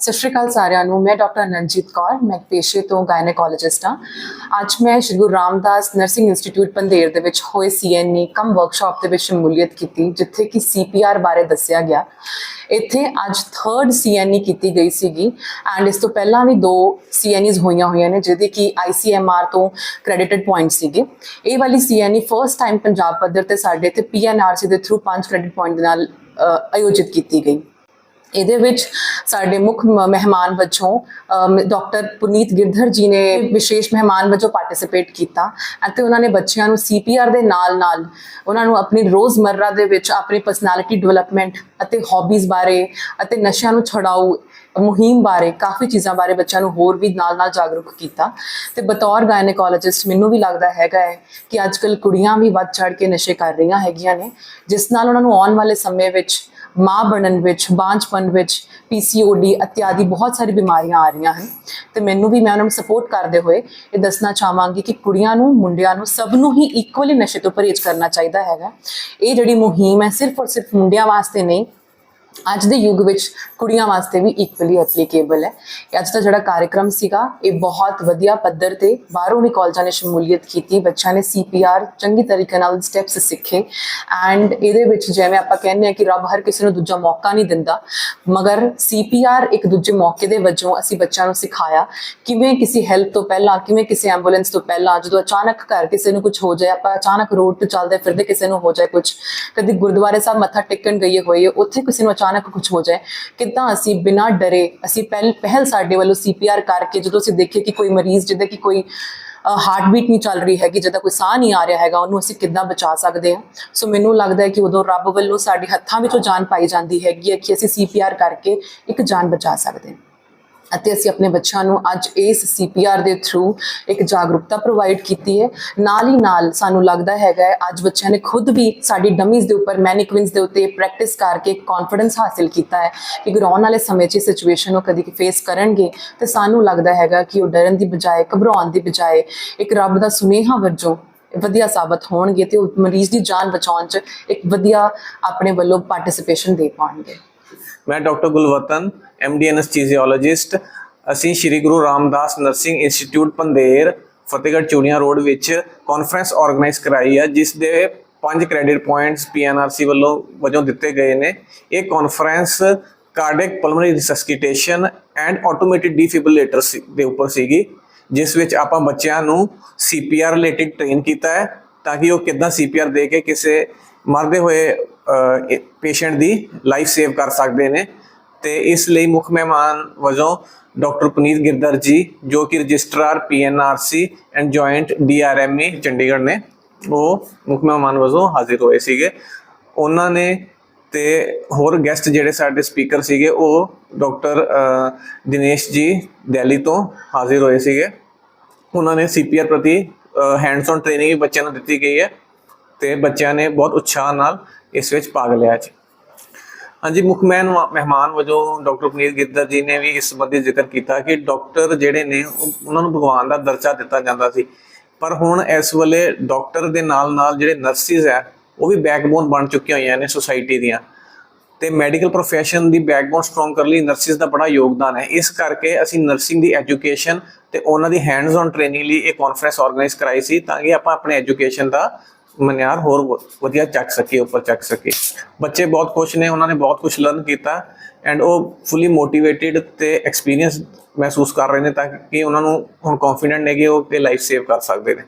ਸਤਿ ਸ਼੍ਰੀ ਅਕਾਲ ਸਾਰਿਆਂ ਨੂੰ। ਮੈਂ ਡਾਕਟਰ ਨਨਜੀਤ ਕੌਰ, ਮੈਂ ਪੇਸ਼ੇ ਤੋਂ ਗਾਇਨੇਕੋਲੋਜਿਸਟ ਹਾਂ। ਅੱਜ ਮੈਂ ਸ਼੍ਰੀ ਗੁਰੂ ਰਾਮਦਾਸ ਨਰਸਿੰਗ ਇੰਸਟੀਚਿਊਟ ਪੰਧੇਰ ਦੇ ਵਿੱਚ ਹੋਏ ਸੀਐਨਈ ਕਮ ਵਰਕਸ਼ਾਪ ਦੇ ਵਿੱਚ ਸ਼ਮੂਲੀਅਤ ਕੀਤੀ, ਜਿੱਥੇ ਕਿ ਸੀਪੀਆਰ ਬਾਰੇ ਦੱਸਿਆ ਗਿਆ। ਇੱਥੇ ਅੱਜ 3rd ਸੀਐਨਈ ਕੀਤੀ ਗਈ ਸੀਗੀ ਐਂਡ ਇਸ ਤੋਂ ਪਹਿਲਾਂ ਵੀ ਦੋ ਸੀਐਨਈਜ਼ ਹੋਈਆਂ ਹੋਈਆਂ ਨੇ, ਜਿਹਦੇ ਕਿ ਆਈਸੀਐਮਆਰ ਤੋਂ ਕ੍ਰੈਡਿਟਡ ਪੁਆਇੰਟ ਸੀਗੇ। ਇਹ ਵਾਲੀ ਸੀਐਨਈ ਫਰਸਟ ਟਾਈਮ ਪੰਜਾਬ ਪੱਧਰ ਤੇ ਸਾਡੇ ਤੇ ਪੀਐਨਆਰਸੀ ਦੇ ਥਰੂ 5 ਕ੍ਰੈਡਿਟ ਪੁਆਇੰਟ ਦੇ ਨਾਲ ਆਯੋਜਿਤ ਕੀਤੀ ਗਈ। ਇਹਦੇ ਵਿੱਚ ਸਾਡੇ ਮੁੱਖ ਮ- ਮਹਿਮਾਨ ਵਜੋਂ ਡਾਕਟਰ ਪੁਨੀਤ ਗਿਰਧਰ ਜੀ ਨੇ ਵਿਸ਼ੇਸ਼ ਮਹਿਮਾਨ ਵਜੋਂ ਪਾਰਟਿਸਿਪੇਟ ਕੀਤਾ ਅਤੇ ਉਹਨਾਂ ਨੇ ਬੱਚਿਆਂ ਨੂੰ ਸੀਪੀਆਰ ਦੇ ਨਾਲ-ਨਾਲ ਉਹਨਾਂ ਨੂੰ ਆਪਣੀ ਰੋਜ਼ਮਰਰਾ ਦੇ ਵਿੱਚ ਆਪਣੀ ਪਰਸਨੈਲਿਟੀ ਡਿਵੈਲਪਮੈਂਟ ਅਤੇ ਹੌਬੀਜ਼ ਬਾਰੇ ਅਤੇ ਨਸ਼ਿਆਂ ਨੂੰ ਛੁਡਾਊ ਮੁਹਿੰਮ ਬਾਰੇ, ਕਾਫੀ ਚੀਜ਼ਾਂ ਬਾਰੇ ਬੱਚਿਆਂ ਨੂੰ ਹੋਰ ਵੀ ਨਾਲ-ਨਾਲ ਜਾਗਰੂਕ ਕੀਤਾ। ਤੇ ਬਤੌਰ ਗਾਇਨੇਕੋਲੋਜਿਸਟ ਮੈਨੂੰ ਵੀ ਲੱਗਦਾ ਹੈਗਾ ਹੈ ਕਿ ਅੱਜਕੱਲ ਕੁੜੀਆਂ ਵੀ ਵੱਧ ਚੜ ਕੇ ਨਸ਼ੇ ਕਰ ਰਹੀਆਂ ਹੈਗੀਆਂ ਨੇ, ਜਿਸ ਨਾਲ ਉਹਨਾਂ ਨੂੰ ਆਉਣ ਵਾਲੇ ਸਮੇਂ ਵਿੱਚ, ਮਾਂ ਬਣਨ ਵਿੱਚ, ਬਾਂਝਪਨ ਵਿੱਚ ਪੀਸੀਓਡੀ ਇਤਿਆਦੀ ਬਹੁਤ ਸਾਰੀ ਬਿਮਾਰੀਆਂ ਆ ਰਹੀਆਂ ਹਨ। ਤੇ ਮੈਨੂੰ ਵੀ ਮੈਂ ਉਹਨਾਂ ਨੂੰ ਸਪੋਰਟ ਕਰਦੇ ਹੋਏ ਇਹ ਦੱਸਣਾ ਚਾਹਾਂਗੀ ਕਿ ਕੁੜੀਆਂ ਨੂੰ, ਮੁੰਡਿਆਂ ਨੂੰ ਸਭ ਨੂੰ ਹੀ ਇਕੁਅਲੀ ਨਸ਼ੇ ਤੋਂ ਪਰਹੇਜ਼ ਕਰਨਾ ਚਾਹੀਦਾ ਹੈਗਾ। ਇਹ ਜਿਹੜੀ ਮੁਹਿੰਮ ਹੈ, ਸਿਰਫ ਔਰ ਸਿਰਫ ਮੁੰਡਿਆਂ ਵਾਸਤੇ ਨਹੀਂ ਅੱਜ ਦੇ ਯੁੱਗ ਵਿੱਚ ਕੁੜੀਆਂ ਵਾਸਤੇ ਵੀ ਇਕੁਅਲੀ ਐਪਲੀਕੇਬਲ ਹੈ। ਅੱਜ ਦਾ ਜਿਹੜਾ ਕਾਰਜਕ੍ਰਮ ਸੀਗਾ, ਇਹ ਬਹੁਤ ਵਧੀਆ ਪੱਧਰ ਤੇ ਬਾਹਰੋਂ ਵੀ ਕਾਲਜਾਂ ਨੇ ਸ਼ਮੂਲੀਅਤ ਕੀਤੀ, ਬੱਚਿਆਂ ਨੇ ਸੀਪੀਆਰ ਚੰਗੀ ਤਰੀਕੇ ਨਾਲ ਸਟੈਪਸ ਸਿੱਖੇ ਐਂਡ ਇਹਦੇ ਵਿੱਚ ਜਿਵੇਂ ਆਪਾਂ ਕਹਿੰਦੇ ਆ ਕਿ ਰੱਬ ਹਰ ਕਿਸੇ ਨੂੰ ਦੂਜਾ ਮੌਕਾ ਨਹੀਂ ਦਿੰਦਾ, ਮਗਰ ਸੀਪੀਆਰ ਇੱਕ ਦੂਜੇ ਮੌਕੇ ਦੇ ਵਜੋਂ ਅਸੀਂ ਬੱਚਿਆਂ ਨੂੰ ਸਿਖਾਇਆ। ਕਿਵੇਂ ਕਿਸੇ ਹੈਲਪ ਤੋਂ ਪਹਿਲਾਂ, ਕਿਵੇਂ ਕਿਸੇ ਐਂਬੂਲੈਂਸ ਤੋਂ ਪਹਿਲਾਂ, ਜਦੋਂ ਅਚਾਨਕ ਘਰ ਕਿਸੇ ਨੂੰ ਕੁਝ ਹੋ ਜਾਏ, ਆਪਾਂ ਅਚਾਨਕ ਰੋਡ ਤੇ ਚੱਲਦੇ ਫਿਰਦੇ ਕਿਸੇ ਨੂੰ ਹੋ ਜਾਏ ਕੁਝ ਕਦੀ ਗੁਰਦੁਆਰੇ ਸਾਹਿਬ ਮੱਥਾ ਟੇਕਣ ਗਈਏ ਹੋਈਏ ਉੱਥੇ ਕਿਸੇ ਨੂੰ ਅਚਾਨਕ ਕੁਝ ਹੋ ਜਾਏ, ਕਿੱਦਾਂ ਅਸੀਂ ਬਿਨਾਂ ਡਰੇ, ਅਸੀਂ ਪਹਿਲ ਪਹਿਲ ਸਾਡੇ ਵੱਲੋਂ ਸੀਪੀਆਰ ਕਰਕੇ ਜਦੋਂ ਅਸੀਂ ਦੇਖੇ ਕਿ ਕੋਈ ਮਰੀਜ਼ ਜਿਹਦੇ ਕਿ ਕੋਈ ਹਾਰਟ ਬੀਟ ਨਹੀਂ ਚੱਲ ਰਹੀ ਹੈਗੀ, ਜਿਹਦਾ ਕੋਈ ਸਾਹ ਨਹੀਂ ਆ ਰਿਹਾ ਹੈਗਾ, ਉਹਨੂੰ ਅਸੀਂ ਕਿੱਦਾਂ ਬਚਾ ਸਕਦੇ ਹਾਂ? ਸੋ ਮੈਨੂੰ ਲੱਗਦਾ ਹੈ ਕਿ ਉਦੋਂ ਰੱਬ ਵੱਲੋਂ ਸਾਡੇ ਹੱਥਾਂ ਵਿੱਚੋਂ ਜਾਨ ਪਾਈ ਜਾਂਦੀ ਹੈਗੀ ਹੈ ਕਿ ਅਸੀਂ ਸੀਪੀਆਰ ਕਰਕੇ ਇੱਕ ਜਾਨ ਬਚਾ ਸਕਦੇ ਹਾਂ। ਅਤੇ ਅਸੀਂ ਆਪਣੇ ਬੱਚਿਆਂ ਨੂੰ ਅੱਜ ਇਸ ਸੀਪੀਆਰ ਦੇ ਥਰੂ ਇੱਕ ਜਾਗਰੂਕਤਾ ਪ੍ਰੋਵਾਈਡ ਕੀਤੀ ਹੈ। ਨਾਲ ਹੀ ਨਾਲ ਸਾਨੂੰ ਲੱਗਦਾ ਹੈਗਾ ਅੱਜ ਬੱਚਿਆਂ ਨੇ ਖੁਦ ਵੀ ਸਾਡੀ ਡਮੀਜ਼ ਦੇ ਉੱਪਰ ਮੈਨਿਕਵਿਨਸ ਦੇ ਉੱਤੇ ਪ੍ਰੈਕਟਿਸ ਕਰਕੇ ਕੌਨਫੀਡੈਂਸ ਹਾਸਿਲ ਕੀਤਾ ਹੈ ਕਿ ਗਰਾਉਣ ਵਾਲੇ ਸਮੇਂ 'ਚ ਸਿਚੁਏਸ਼ਨ ਉਹ ਕਦੀ ਫੇਸ ਕਰਨਗੇ। ਤੇ ਸਾਨੂੰ ਲੱਗਦਾ ਹੈਗਾ ਕਿ ਉਹ ਡਰਨ ਦੀ ਬਜਾਏ, ਘਬਰਾਉਣ ਦੀ ਬਜਾਏ ਇੱਕ ਰੱਬ ਦਾ ਸੁਨੇਹਾ ਵਜੋਂ ਵਧੀਆ ਸਾਬਤ ਹੋਣਗੇ ਤੇ ਉਹ ਮਰੀਜ਼ ਦੀ ਜਾਨ ਬਚਾਉਣ 'ਚ ਇੱਕ ਵਧੀਆ ਆਪਣੇ ਵੱਲੋਂ ਪਾਰਟਿਸਿਪੇਸ਼ਨ ਦੇ ਪਾਉਣਗੇ। ਮੈਂ ਡਾਕਟਰ ਗੁਲਵਤਨ ਐਮਡੀ ਐਨਸਥੀਸੀਓਲੋਜਿਸਟ ਅਸੀਂ Sri Guru Ramdas nursing institute Pandher, Fatehgarh Churian road ਵਿੱਚ ਕਾਨਫਰੰਸ ਆਰਗੇਨਾਈਜ਼ ਕਰਾਈ ਹੈ, ਜਿਸ ਦੇ ਪੰਜ ਕ੍ਰੈਡਿਟ ਪੁਆਇੰਟਸ ਪੀਐਨਆਰਸੀ ਵੱਲੋਂ ਵਜੋਂ ਦਿੱਤੇ ਗਏ ਨੇ। ਇਹ conference cardiac pulmonary resuscitation and automated defibrillator ਦੇ ਉੱਪਰ ਸੀਗੀ, ਜਿਸ ਵਿੱਚ ਆਪਾਂ ਬੱਚਿਆਂ ਨੂੰ ਸੀਪੀਆਰ ਰਿਲੇਟਡ ਟ੍ਰੇਨ ਕੀਤਾ ਹੈ, ਤਾਂ ਕਿ ਉਹ ਕਿੱਦਾਂ ਸੀਪੀਆਰ ਦੇ ਕੇ ਕਿਸੇ ਮਰਦੇ ਹੋਏ ਪੇਸ਼ੈਂਟ ਦੀ ਲਾਈਫ ਸੇਵ ਕਰ ਸਕਦੇ ਨੇ। ਤੇ ਇਸ ਲਈ ਮੁੱਖ ਮਹਿਮਾਨ ਵਜੋਂ ਡਾਕਟਰ ਪੁਨੀਤ ਗਿਰਦਰ ਜੀ, ਜੋ ਕਿ registrar PNRC and joint DRME Chandigarh ਨੇ, ਉਹ ਮੁੱਖ ਮਹਿਮਾਨ ਵਜੋਂ ਹਾਜ਼ਰ ਹੋਏ ਸੀਗੇ। ਉਹਨਾਂ ਨੇ ਤੇ ਹੋਰ ਗੈਸਟ ਜਿਹੜੇ ਸਾਡੇ ਸਪੀਕਰ ਸੀਗੇ, ਉਹ ਡਾਕਟਰ ਦਿਨੇਸ਼ ਜੀ ਦਿੱਲੀ ਤੋਂ ਹਾਜ਼ਰ ਹੋਏ ਸੀਗੇ। ਉਹਨਾਂ ਨੇ ਸੀਪੀਆਰ ਪ੍ਰਤੀ ਹੈਂਡਸ ਔਨ ਟ੍ਰੇਨਿੰਗ ਵੀ ਬੱਚਿਆਂ ਨੂੰ ਦਿੱਤੀ ਗਈ ਹੈ ਤੇ ਬੱਚਿਆਂ ਨੇ ਬਹੁਤ ਉਤਸ਼ਾਹ ਨਾਲ ਇਸ ਵਿੱਚ ਭਾਗ ਲਿਆ ਜੀ। ਹਾਂਜੀ, ਮੁੱਖ ਮਹਿਨ- ਮਹਿਮਾਨ ਵਜੋਂ ਡਾਕਟਰ ਪੁਨੀਤ ਗਿੱਦਰ ਜੀ ਨੇ ਵੀ ਇਸ ਸੰਬੰਧੀ ਜ਼ਿਕਰ ਕੀਤਾ ਕਿ ਡਾਕਟਰ ਜਿਹੜੇ ਨੇ, ਉਹਨਾਂ ਨੂੰ ਭਗਵਾਨ ਦਾ ਦਰਜਾ ਦਿੱਤਾ ਜਾਂਦਾ ਸੀ। ਪਰ ਹੁਣ ਇਸ ਵੇਲੇ ਡਾਕਟਰ ਦੇ ਨਾਲ ਨਾਲ ਜਿਹੜੇ ਨਰਸਿਸ ਹੈ, ਉਹ ਵੀ ਬੈਕਬੋਨ ਬਣ ਚੁੱਕੀਆਂ ਹੋਈਆਂ ਨੇ ਸੁਸਾਇਟੀ ਦੀਆਂ। ਤੇ ਮੈਡੀਕਲ profession ਦੀ ਬੈਕਬੋਨ ਸਟਰੋਂਗ ਕਰਨ ਲਈ ਨਰਸਿਸ ਦਾ ਬੜਾ ਯੋਗਦਾਨ ਹੈ। ਇਸ ਕਰਕੇ ਅਸੀਂ ਨਰਸਿੰਗ ਦੀ ਐਜੂਕੇਸ਼ਨ ਤੇ ਉਹਨਾਂ ਦੀ ਹੈਂਡਸ ਔਨ ਟ੍ਰੇਨਿੰਗ ਲਈ ਇਹ ਕਾਨਫਰੰਸ ਆਰਗੇਨਾਈਜ਼ ਕਰਾਈ ਸੀ, ਤਾਂ ਕਿ ਆਪਾਂ ਆਪਣੇ ਐਜੂਕੇਸ਼ਨ ਦਾ ਮਨਿਆਰ ਹੋਰ ਵ- ਵਧੀਆ ਚੱਕ ਸਕੇ, ਉੱਪਰ ਚੱਕ ਸਕੇ। ਬੱਚੇ ਬਹੁਤ ਖੁਸ਼ ਨੇ, ਉਹਨਾਂ ਨੇ ਬਹੁਤ ਕੁਝ ਲਰਨ ਕੀਤਾ ਐਂਡ ਉਹ ਫੁੱਲੀ ਮੋਟੀਵੇਟਿਡ ਤੇ ਐਕਸਪੀਰੀਅੰਸ ਮਹਿਸੂਸ ਕਰ ਰਹੇ ਨੇ ਤਾਂ ਕਿ ਉਹਨਾਂ ਨੂੰ ਹੁਣ ਕੌਨਫੀਡੈਂਟ ਨੇ ਕਿ ਉਹ ਤੇ ਲਾਈਫ ਸੇਵ ਕਰ ਸਕਦੇ ਨੇ।